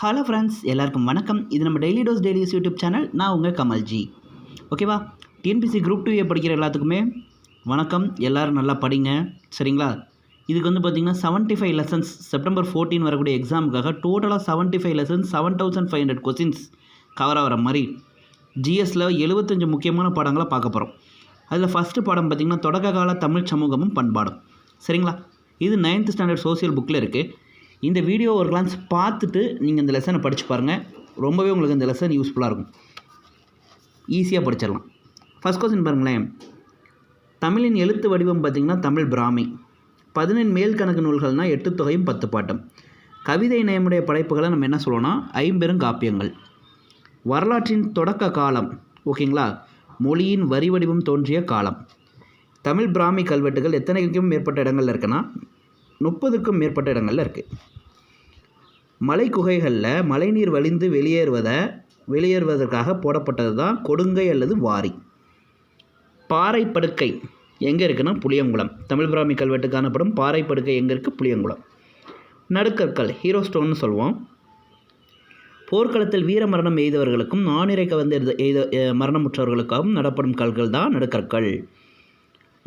Hello friends எல்லாருக்கும் வணக்கம். இது நம்ம daily dose dailies YouTube channel நான் உங்கள் கமல்ஜி ஓகேவா டிஎன்பிசி குரூப் டூ படிக்கிற எல்லாத்துக்குமே வணக்கம். எல்லோரும் நல்லா படிங்க. சரிங்களா? இதுக்கு வந்து பார்த்திங்கன்னா seventy five lessons September fourteen வரக்கூடிய எக்ஸாமுக்காக டோட்டலாக seventy five lessons seven thousand five hundred questions cover ஆகிற மாதிரி ஜிஎஸ்சில் எழுபத்தஞ்சு முக்கியமான பாடங்களை பார்க்க போகிறோம் அதில் ஃபஸ்ட்டு பாடம் பார்த்திங்கன்னா தொடக்க கால தமிழ் சமூகமும் பண்பாடும். சரிங்களா? இது நைன்த் ஸ்டாண்டர்ட் சோசியல் புக்கில் இருக்குது இந்த வீடியோ ஒரு கிளான்ஸ் பார்த்துட்டு நீங்கள் இந்த லெசனை படித்து பாருங்கள் ரொம்பவே உங்களுக்கு இந்த லெசன் யூஸ்ஃபுல்லாக இருக்கும். ஈஸியாக படிச்சிடலாம். ஃபஸ்ட் கொஸ்டின் பாருங்களேன் தமிழின் எழுத்து வடிவம் பார்த்திங்கன்னா தமிழ் பிராமி. பதினெண் மேல் கணக்கு நூல்கள்னால் எட்டு தொகையும் பத்து பாட்டம். கவிதை நயமுடைய படைப்புகளை நம்ம என்ன சொல்லணும்னா ஐம்பெரும் காப்பியங்கள். வரலாற்றின் தொடக்க காலம் ஓகேங்களா? மொழியின் வரி வடிவம் தோன்றிய காலம். தமிழ் பிராமி கல்வெட்டுகள் எத்தனைக்கும் மேற்பட்ட இடங்கள்ல இருக்குன்னா முப்பதுக்கும் மேற்பட்ட இடங்களில் இருக்குது மலை குகைகளில் மழைநீர் வழிந்து வெளியேறுவதை வெளியேறுவதற்காக போடப்பட்டது தான் கொடுங்கை அல்லது வாரி. பாறை படுக்கை எங்கே இருக்குன்னா புளியங்குளம். தமிழ் பிராமி கல்வெட்டு காணப்படும் பாறை படுக்கை எங்கே இருக்குது புளியங்குளம். நடுக்கற்கள் ஹீரோ ஸ்டோன்னு சொல்லுவோம். போர்க்களத்தில் வீர மரணம் எய்தவர்களுக்கும் நானிறைக்க வந்து எய்த எய்த மரணமுற்றவர்களுக்காகவும் நடப்படும் கல்கள் தான் நடுக்கற்கள்.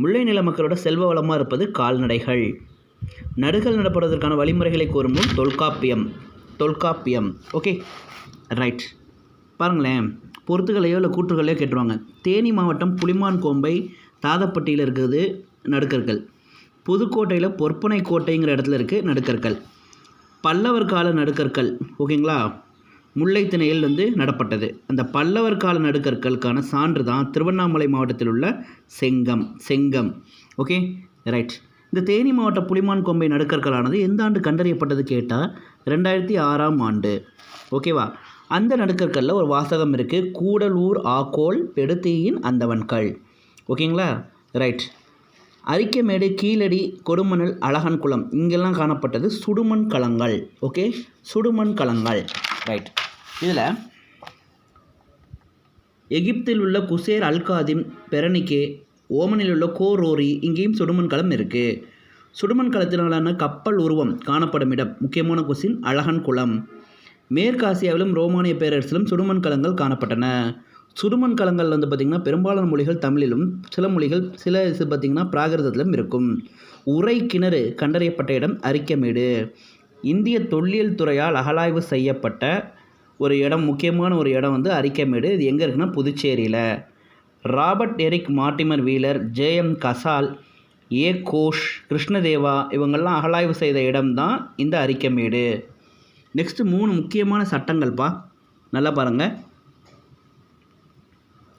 முல்லை நில மக்களோட செல்வ வளமாக இருப்பது கால்நடைகள். நடுகள் நடப்படுவதற்கான வழிமுறைகளை கூறும் நூல் தொல்காப்பியம். தொல்காப்பியம். ஓகே ரைட் பாருங்களேன். பொருத்துகளையோ இல்லை கூற்றுகளையோ கேட்டுருவாங்க. தேனி மாவட்டம் புலிமான் கோம்பை தாதப்பட்டியில் இருக்கிறது நடுக்கற்கள். புதுக்கோட்டையில் பொற்பனை கோட்டைங்கிற இடத்துல இருக்குது நடுக்கற்கள். பல்லவர் கால நடுக்கற்கள். ஓகேங்களா முல்லைத்திணையில் வந்து நடப்பட்டது. அந்த பல்லவர் கால நடுக்கற்களுக்கான சான்று தான் திருவண்ணாமலை மாவட்டத்தில் உள்ள செங்கம். செங்கம். ஓகே ரைட் இந்த தேனி மாவட்ட புலிமான் கொம்பை நடுக்கற்களானது எந்த ஆண்டு கண்டறியப்பட்டது கேட்டால் ரெண்டாயிரத்தி ஆறாம் ஆண்டு. ஓகேவா? அந்த நடுக்கற்களில் ஒரு வாசகம் இருக்குது கூடலூர் ஆக்கோல் பெடுத்தீயின் அந்தவன்கள் ஓகேங்களா? ரைட். அரிக்கமேடு கீழடி கொடுமணல் அழகன் குளம். இங்கெல்லாம் காணப்பட்டது சுடுமண் களங்கள் ஓகே? சுடுமண் களங்கள் ரைட். இதில் எகிப்தில் உள்ள குசேர் அல்காதிம் பெரணிக்கே ஓமனில் உள்ள கோரோரி இங்கேயும் சுடுமண் களம் இருக்குது சுடுமண் களத்தினாலான கப்பல் உருவம் காணப்படும் இடம். முக்கியமான கொஸ்டின் அழகன் குளம். மேற்காசியாவிலும் ரோமானிய பேரரசிலும் சுடுமண் களங்கள் காணப்பட்டன. சுடுமண் களங்கள் வந்து பார்த்திங்கன்னா பெரும்பாலான மொழிகள் தமிழிலும் சில மொழிகள் சில இது பார்த்திங்கன்னா பிராகிருதத்திலும் இருக்கும். உரை கிணறு கண்டறியப்பட்ட இடம் அரிக்கமேடு. இந்திய தொல்லியல் துறையால் அகழாய்வு செய்யப்பட்ட ஒரு இடம் முக்கியமான ஒரு இடம் வந்து அரிக்கமேடு. இது எங்கே இருக்குன்னா புதுச்சேரியில். Robert Eric Mortimer Wheeler JM Casal A Ghosh Krishnadeva இவங்கெல்லாம் அகலாய்வு செய்த இடம்தான் இந்த அரிக்கமேடு நெக்ஸ்ட்டு மூணு முக்கியமான சட்டங்கள்ப்பா. நல்லா பாருங்கள்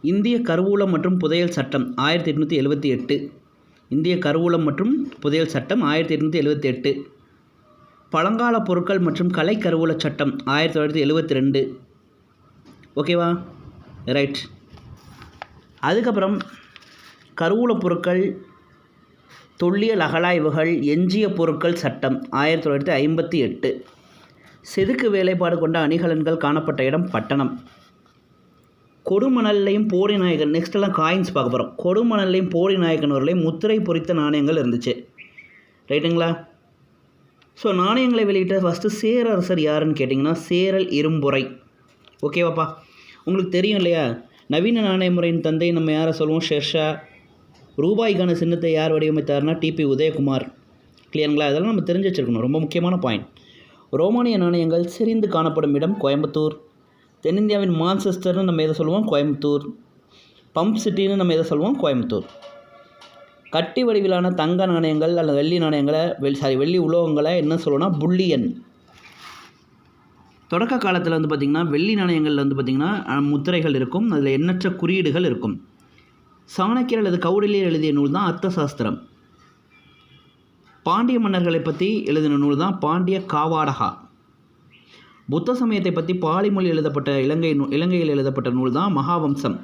இந்திய கருவூலம் மற்றும் புதையல் சட்டம் ஆயிரத்தி எட்நூற்றி எழுபத்தி எட்டு. இந்திய கருவூலம் மற்றும் புதையல் சட்டம் ஆயிரத்தி எட்நூற்றி எழுபத்தி எட்டு. பழங்கால பொருட்கள் மற்றும் கலை கருவூல சட்டம் ஆயிரத்தி தொள்ளாயிரத்தி எழுபத்தி ரெண்டு. ஓகேவா ரைட் அதுக்கப்புறம் கருவூல பொருட்கள் தொல்லியல் அகழாய்வுகள் எஞ்சிய பொருட்கள் சட்டம் ஆயிரத்தி தொள்ளாயிரத்தி ஐம்பத்தி எட்டு. செதுக்கு வேலைப்பாடு கொண்ட அணிகலன்கள் காணப்பட்ட இடம் பட்டணம். கொடுமணல்லையும் போடி நாயகன் நெக்ஸ்ட் எல்லாம் காயின்ஸ் பார்க்க போகிறோம் கொடுமணல்லையும் போடி நாயக்கன் முத்திரை பொறித்த நாணயங்கள் இருந்துச்சு. ரைட்டுங்களா ஸோ நாணயங்களை வெளியிட்ட ஃபஸ்ட்டு சேரரசர் யாருன்னு கேட்டிங்கன்னா சேரல் இரும்புரை. ஓகேவாப்பா உங்களுக்கு தெரியும் இல்லையா? நவீன நாணய முறையின் தந்தை நம்ம யாரை சொல்லுவோம்? ஷெர்ஷா. ரூபாய்க்கான சின்னத்தை யார் வடிவமைத்தார்னா டிபி உதயகுமார். கிளியருங்களா? இதெல்லாம் நம்ம தெரிஞ்சு வச்சுருக்கணும். ரொம்ப முக்கியமான பாயிண்ட் ரோமானிய நாணயங்கள் செறிந்து காணப்படும் இடம் கோயம்புத்தூர். தென்னிந்தியாவின் மான்செஸ்டர்னு நம்ம எதை சொல்லுவோம்? கோயம்புத்தூர். பம்ப் சிட்டின்னு நம்ம எதை சொல்லுவோம்? கோயம்புத்தூர். கட்டி வடிவிலான தங்க நாணயங்கள் அல்லது வெள்ளி நாணயங்களை வெள் சாரி வெள்ளி உலோகங்களை என்ன சொல்லுவோம்னா புள்ளியன். தொடக்க காலத்தில் வந்து பார்த்திங்கன்னா வெள்ளி நாணயங்களில் வந்து பார்த்திங்கன்னா முத்திரைகள் இருக்கும். அதில் எண்ணற்ற குறியீடுகள் இருக்கும். சாணக்கியர் அல்லது கவுடலியர் எழுதிய நூல் தான் அர்த்த சாஸ்திரம் பாண்டிய மன்னர்களை பற்றி எழுதின நூல் தான் பாண்டிய காவாடகா. புத்த சமயத்தை பற்றி பாலி மொழி எழுதப்பட்ட இலங்கை நூ இலங்கையில் எழுதப்பட்ட நூல் தான் மகாவம்சம்.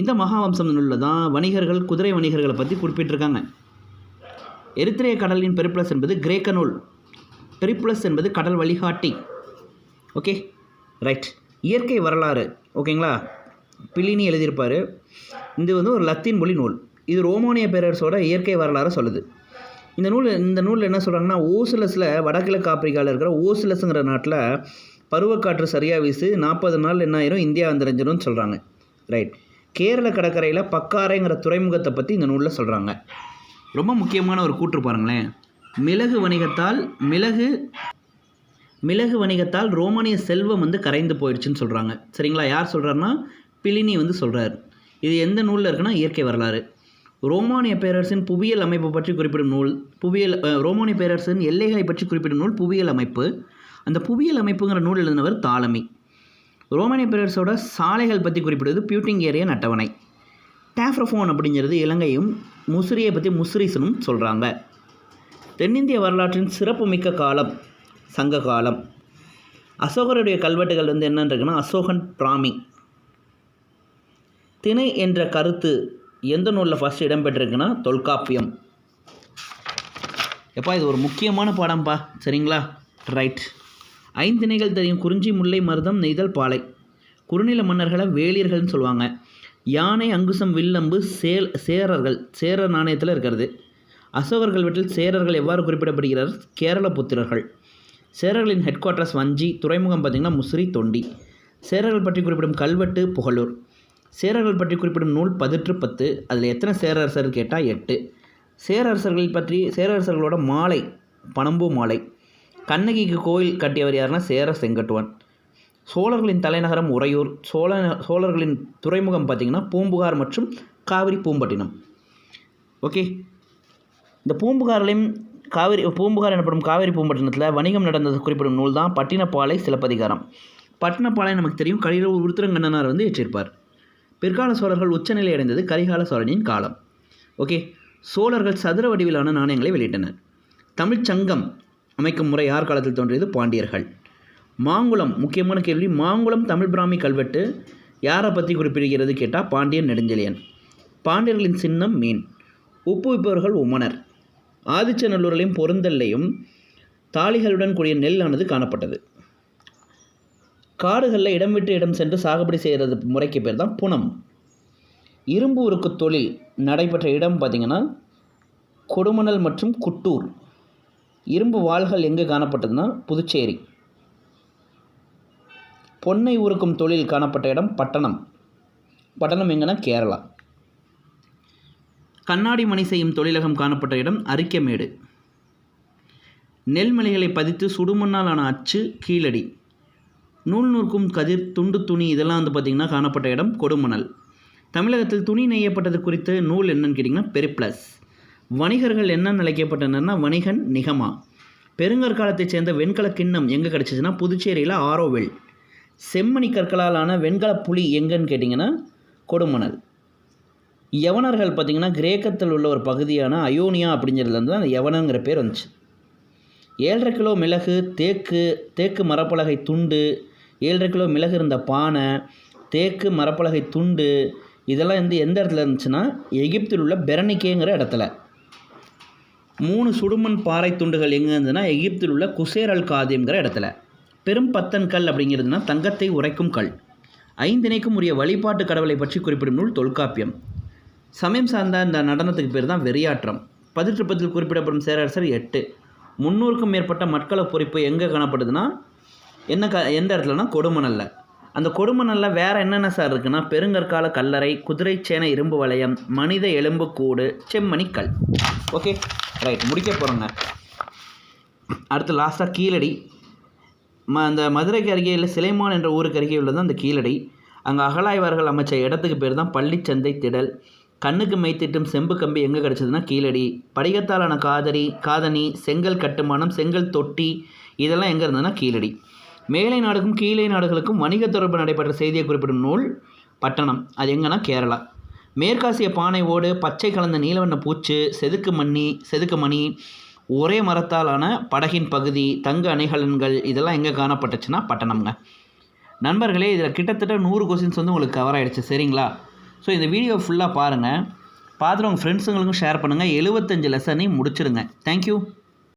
இந்த மகாவம்சம் நூலில் தான் வணிகர்கள் குதிரை வணிகர்களை பற்றி குறிப்பிட்டிருக்காங்க. எரித்திரேய கடலின் பெரிப்ளஸ் என்பது கிரேக்க நூல். பெரிப்ளஸ் என்பது கடல் வழிகாட்டி. ஓகே ரைட் இயற்கை வரலாறு ஓகேங்களா? பிள்ளினி எழுதியிருப்பார். இது வந்து ஒரு லத்தீன் மொழி நூல். இது ரோமானிய பேரரசோட இயற்கை வரலாறு சொல்லுது. இந்த நூல் இந்த நூலில் என்ன சொல்கிறாங்கன்னா ஓசிலஸில் வடகிழக்கு ஆப்பிரிக்காவில் இருக்கிற ஓசிலஸுங்கிற நாட்டில் பருவக்காற்று சரியாக வீசு நாற்பது நாள் என்ன ஆயிரும் இந்தியா வந்துரைஞ்சிரும்னு சொல்கிறாங்க ரைட் கேரள கடற்கரையில் பக்காரைங்கிற துறைமுகத்தை பற்றி இந்த நூலில் சொல்கிறாங்க ரொம்ப முக்கியமான ஒரு கூற்று பாருங்களேன். மிளகு வணிகத்தால் மிளகு மிளகு வணிகத்தால் ரோமானிய செல்வம் வந்து கரைந்து போயிடுச்சுன்னு சொல்கிறாங்க சரிங்களா? யார் சொல்கிறாருன்னா பிலினி வந்து சொல்கிறார் இது எந்த நூலில் இருக்குன்னா? இயற்கை வரலாறு. ரோமானிய பேரரசின் புவியியல் அமைப்பு பற்றி குறிப்பிடும் நூல் புவியியல் ரோமானிய பேரரசின் எல்லைகளை பற்றி குறிப்பிடும் நூல் புவியியல் அமைப்பு. அந்த புவியியல் அமைப்புங்கிற நூல் எழுதினவர் தாலமி. ரோமானிய பேரரசோட சாலைகள் பற்றி குறிப்பிடுவது பியூட்டிங் ஏரியன் அட்டவணை டேஃப்ரஃபோன் அப்படிங்கிறது இலங்கையும் முசிறியை பற்றி முசிறிசனும் சொல்கிறாங்க தென்னிந்திய வரலாற்றின் சிறப்புமிக்க காலம். சங்க காலம் அசோகருடைய கல்வெட்டுகள் வந்து என்னன்றதுன்னா அசோகன் பிராமி. திணை என்ற கருத்து எந்த நூலில் ஃபஸ்ட் இடம்பெற்றிருக்குன்னா தொல்காப்பியம். எப்பா இது ஒரு முக்கியமான பாடம்ப்பா சரிங்களா? ரைட் ஐந்திணைகள் தெரியும். குறிஞ்சி முல்லை மருதம் நெய்தல் பாலை. குறுநில மன்னர்களை வேலியர்கள்னு சொல்லுவாங்க. யானை அங்குசம் வில்லம்பு சேல் சேரர்கள் சேரர் நாணயத்தில் இருக்கிறது. அசோகர்கள் வீட்டில் சேரர்கள் எவ்வாறு குறிப்பிடப்படுகிறார்? கேரள புத்திரர்கள். சேரர்களின் ஹெட் குவார்ட்டர்ஸ் வஞ்சி துறைமுகம் பார்த்திங்கன்னா முசிறி தொண்டி. சேரர்கள் பற்றி குறிப்பிடும் கல்வெட்டு புகழூர். சேரர்கள் பற்றி குறிப்பிடும் நூல் பதிற்று பத்து. அதில் எத்தனை சேரரசர் கேட்டால் எட்டு. சேரரசர்கள் பற்றி சேரரசர்களோட மாலை பனம்பூ மாலை. கண்ணகிக்கு கோயில் கட்டியவர் யாருன்னா சேர செங்கட்டுவன். சோழர்களின் தலைநகரம் உறையூர். சோழ சோழர்களின் துறைமுகம் பார்த்திங்கன்னா பூம்புகார் மற்றும் காவிரி பூம்பட்டினம். ஓகே. இந்த பூம்புகார்லேயும் காவிரி பூம்புகார் எனப்படும் காவிரி பூம்பட்டினத்தில் வணிகம் நடந்தது குறிப்பிடும் நூல் தான் பட்டினப்பாலை சிலப்பதிகாரம். பட்டினப்பாலை நமக்கு தெரியும். கலிரவு உருத்திரங்கண்ணனார் வந்து ஏற்றிருப்பார். பிற்கால சோழர்கள் உச்சநிலை அடைந்தது கரிகால சோழனின் காலம். ஓகே சோழர்கள் சதுர வடிவிலான நாணயங்களை வெளியிட்டனர். தமிழ்ச் சங்கம் அமைக்கும் முறை யார் காலத்தில் தோன்றியது? பாண்டியர்கள். மாங்குளம் முக்கியமான கேள்வி. மாங்குளம் தமிழ் பிராமி கல்வெட்டு யாரை பற்றி குறிப்பிடுகிறது? கேட்டால் பாண்டியன் நெடுஞ்செழியன். பாண்டியர்களின் சின்னம் மீன். ஒப்புவிப்பவர்கள் உமனர். ஆதிச்சநல்லூரிலையும் பொருந்தல்லையும் தாளிகளுடன் கூடிய நெல்லானது காணப்பட்டது. காடுகளில் இடம் விட்டு இடம் சென்று சாகுபடி செய்கிறது முறைக்கு பேர் தான் புனம். இரும்பு உருக்கு தொழில் நடைபெற்ற இடம் பார்த்திங்கன்னா கொடுமணல் மற்றும் குட்டூர். இரும்பு வாள்கள் எங்கே காணப்பட்டதுன்னா புதுச்சேரி. பொன்னை உருக்கும் தொழில் காணப்பட்ட இடம் பட்டணம். பட்டணம் எங்கன்னா கேரளா. கண்ணாடி மணி செய்யும் தொழிலகம் காணப்பட்ட இடம் அரிக்கமேடு. நெல்மலைகளை பதித்து சுடுமண்ணால் ஆன அச்சு கீழடி. நூல் நூற்கும் கதிர் துண்டு துணி இதெல்லாம் வந்து பார்த்திங்கன்னா காணப்பட்ட இடம் கொடுமணல். தமிழகத்தில் துணி நெய்யப்பட்டது குறித்து நூல் என்னன்னு கேட்டிங்கன்னா பெரிப்ளஸ். வணிகர்கள் என்னென்னு அழைக்கப்பட்டனர்னா வணிகன் நிகமா. பெருங்கற்காலத்தைச் சேர்ந்த வெண்கல கிண்ணம் எங்கே கிடச்சிச்சுன்னா புதுச்சேரியில் ஆரோவில். செம்மணி கற்களால் ஆன வெண்கல புலி எங்கன்னு கேட்டிங்கன்னா கொடுமணல். யவனர்கள் பார்த்திங்கன்னா கிரேக்கத்தில் உள்ள ஒரு பகுதியான அயோனியா அப்படிங்கிறதுலேருந்து தான் அந்த யவனங்கிற பேர் வந்துச்சு. ஏழரை கிலோ மிளகு தேக்கு தேக்கு மரப்பலகை துண்டு ஏழரை கிலோ மிளகு இருந்த பானை தேக்கு மரப்பலகை துண்டு இதெல்லாம் வந்து எந்த இடத்துல இருந்துச்சுன்னா எகிப்தில் உள்ள பெரணிக்கேங்கிற இடத்துல. மூணு சுடுமண் பாறை துண்டுகள் எங்கே இருந்ததுன்னா எகிப்தில் உள்ள குசேர் அல் காதியம்ங்கிற இடத்துல. பெரும் பத்தன் கல் அப்படிங்கிறதுனா தங்கத்தை உரைக்கும் கல். ஐந்திணைக்கும் உரிய வழிபாட்டு கடவுளை பற்றி குறிப்பிடும் நூல் தொல்காப்பியம். சமயம் சார்ந்த இந்த நடனத்துக்கு பேர் தான் வெறியாற்றம். பதிற்றுப்பத்தில் குறிப்பிடப்படும் சேரரசர் எட்டு. முந்நூறுக்கும் மேற்பட்ட மட்கள பொறிப்பு எங்கே காணப்படுதுன்னா என்ன க எந்த இடத்துலனா கொடுமணல்ல அந்த கொடுமணல்ல வேறு என்னென்ன சார் இருக்குன்னா பெருங்கற்கால கல்லறை குதிரை சேனை இரும்பு வளையம் மனித எலும்பு கூடு செம்மணி கல். ஓகே ரைட் முடிக்க போகிறோங்க அடுத்து லாஸ்ட்டாக கீழடி. ம அந்த மதுரைக்கு அருகே இல்லை சிலைமான் என்ற ஊருக்கு அருகே உள்ளது அந்த கீழடி. அங்கே அகலாய்வார்கள் அமைச்ச இடத்துக்கு பேர் தான் பள்ளிச்சந்தை திடல். கண்ணுக்கு மைத்திட்டும் செம்பு கம்பி எங்கே கிடச்சதுன்னா கீழடி. படிகத்தாலான காதரி காதணி செங்கல் கட்டுமானம் செங்கல் தொட்டி இதெல்லாம் எங்கே இருந்ததுன்னா கீழடி. மேலை நாடுக்கும் கீழே நாடுகளுக்கும் வணிக தொடர்பு நடைபெற்ற செய்தியை குறிப்பிடும் நூல் பட்டணம். அது எங்கன்னா கேரளா. மேற்காசிய பானை ஓடு பச்சை கலந்த நீலவண்ண பூச்சு செதுக்கு மண்ணி செதுக்கு மணி ஒரே மரத்தாலான படகின் பகுதி தங்க அணைகலன்கள் இதெல்லாம் எங்கே காணப்பட்டுச்சுன்னா பட்டணம்ங்க. நண்பர்களே இதில் கிட்டத்தட்ட நூறு கொஸ்டின்ஸ் வந்து உங்களுக்கு கவர் ஆகிடுச்சு சரிங்களா? ஸோ இந்த வீடியோ ஃபுல்லாக பாருங்கள் பார்த்துட்டு உங்கள் ஃப்ரெண்ட்ஸுங்களுக்கும் ஷேர் பண்ணுங்கள் எழுபத்தஞ்சு லெசனையும் முடிச்சிடுங்க தேங்க்யூ